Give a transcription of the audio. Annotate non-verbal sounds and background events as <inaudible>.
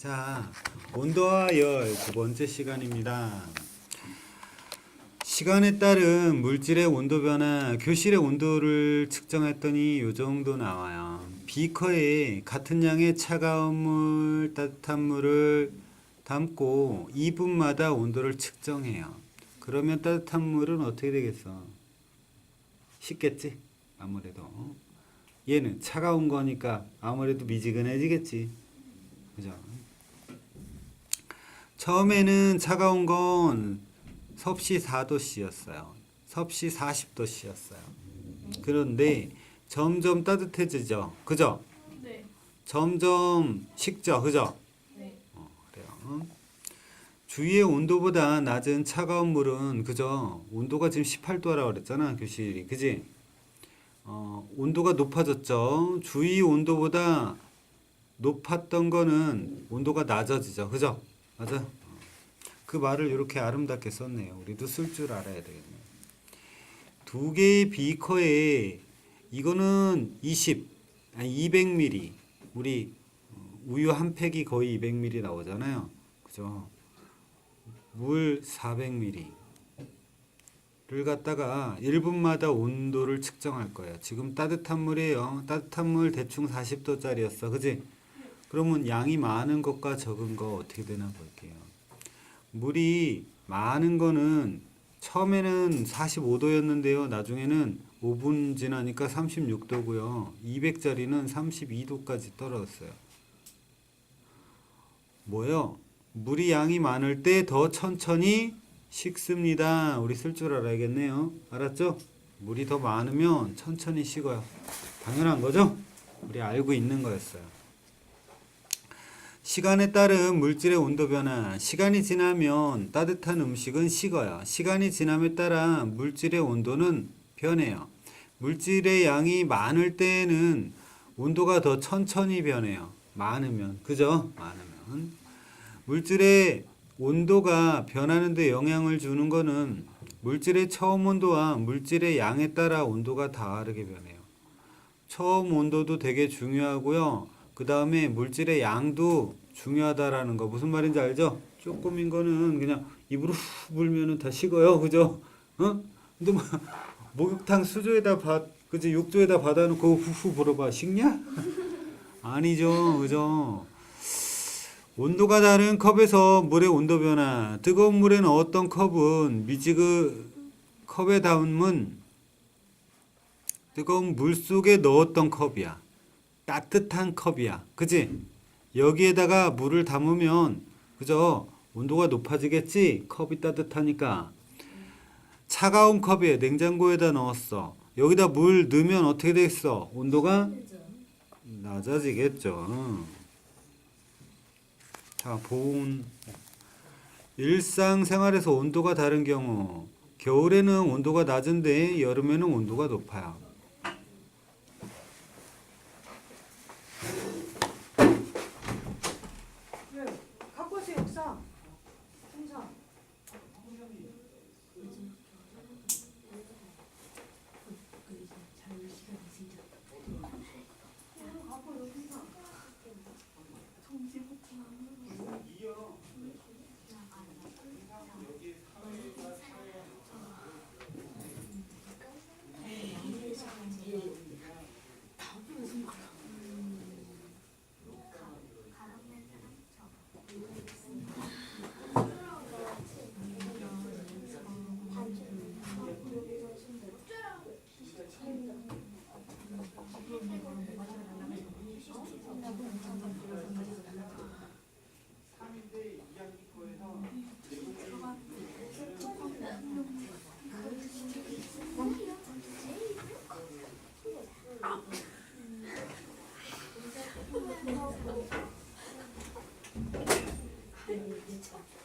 자, 온도와 열 두 번째 시간입니다. 시간에 따른 물질의 온도 변화, 교실의 온도를 측정했더니 요 정도 나와요. 비커에 같은 양의 차가운 물, 따뜻한 물을 담고 2분마다 온도를 측정해요. 그러면 따뜻한 물은 어떻게 되겠어? 식겠지? 아무래도. 얘는 차가운 거니까 아무래도 미지근해지겠지. 그죠? 처음에는 차가운 건 섭씨 4도씨였어요. 섭씨 40도씨였어요. 그런데 점점 따뜻해지죠. 그죠? 네. 점점 식죠. 그죠? 네. 어, 그래요. 주위의 온도보다 낮은 차가운 물은 그죠? 온도가 지금 18도라고 그랬잖아. 교실이. 그지? 어, 온도가 높아졌죠. 주위 온도보다 높았던 거는 온도가 낮아지죠. 그죠? 맞아? 그 말을 이렇게 아름답게 썼네요. 우리도 쓸 줄 알아야 되겠네요. 두 개의 비커에 이거는 20, 아니 200ml. 우리 어, 우유 한 팩이 거의 200ml 나오잖아요. 그죠? 물 400ml. 를 갖다가 1분마다 온도를 측정할 거예요. 지금 따뜻한 물이에요. 따뜻한 물 대충 40도짜리였어. 그지? 그러면 양이 많은 것과 적은 거 어떻게 되나 볼게요. 물이 많은 거는 처음에는 45도였는데요. 나중에는 5분 지나니까 36도고요. 200짜리는 32도까지 떨어졌어요. 뭐요? 물이 양이 많을 때 더 천천히 식습니다. 우리 쓸 줄 알아야겠네요. 알았죠? 물이 더 많으면 천천히 식어요. 당연한 거죠? 우리 알고 있는 거였어요. 시간에 따른 물질의 온도 변화. 시간이 지나면 따뜻한 음식은 식어요. 시간이 지남에 따라 물질의 온도는 변해요. 물질의 양이 많을 때에는 온도가 더 천천히 변해요. 많으면. 그죠? 많으면. 물질의 온도가 변하는데 영향을 주는 거는 물질의 처음 온도와 물질의 양에 따라 온도가 다르게 변해요. 처음 온도도 되게 중요하고요. 그 다음에 물질의 양도 중요하다라는 거 무슨 말인지 알죠? 조금인 거는 그냥 입으로 후 불면은 다 식어요, 그죠? 어? 근데 뭐 <laughs> 목욕탕 수조에다 받, 그지 욕조에다 받아놓고 후후 불어봐 식냐? <laughs> 아니죠, 그죠? 온도가 다른 컵에서 물의 온도 변화. 뜨거운 물에 넣었던 컵은 미지그 컵에 담은 뜨거운 물 속에 넣었던 컵이야. 따뜻한 컵이야. 그지? 여기에다가 물을 담으면 그죠? 온도가 높아지겠지? 컵이 따뜻하니까. 차가운 컵에 냉장고에다 넣었어. 여기다 물 넣으면 어떻게 되겠어? 온도가 낮아지겠죠. 자, 보온. 일상생활에서 온도가 다른 경우. 겨울에는 온도가 낮은데 여름에는 온도가 높아요. Дивіться.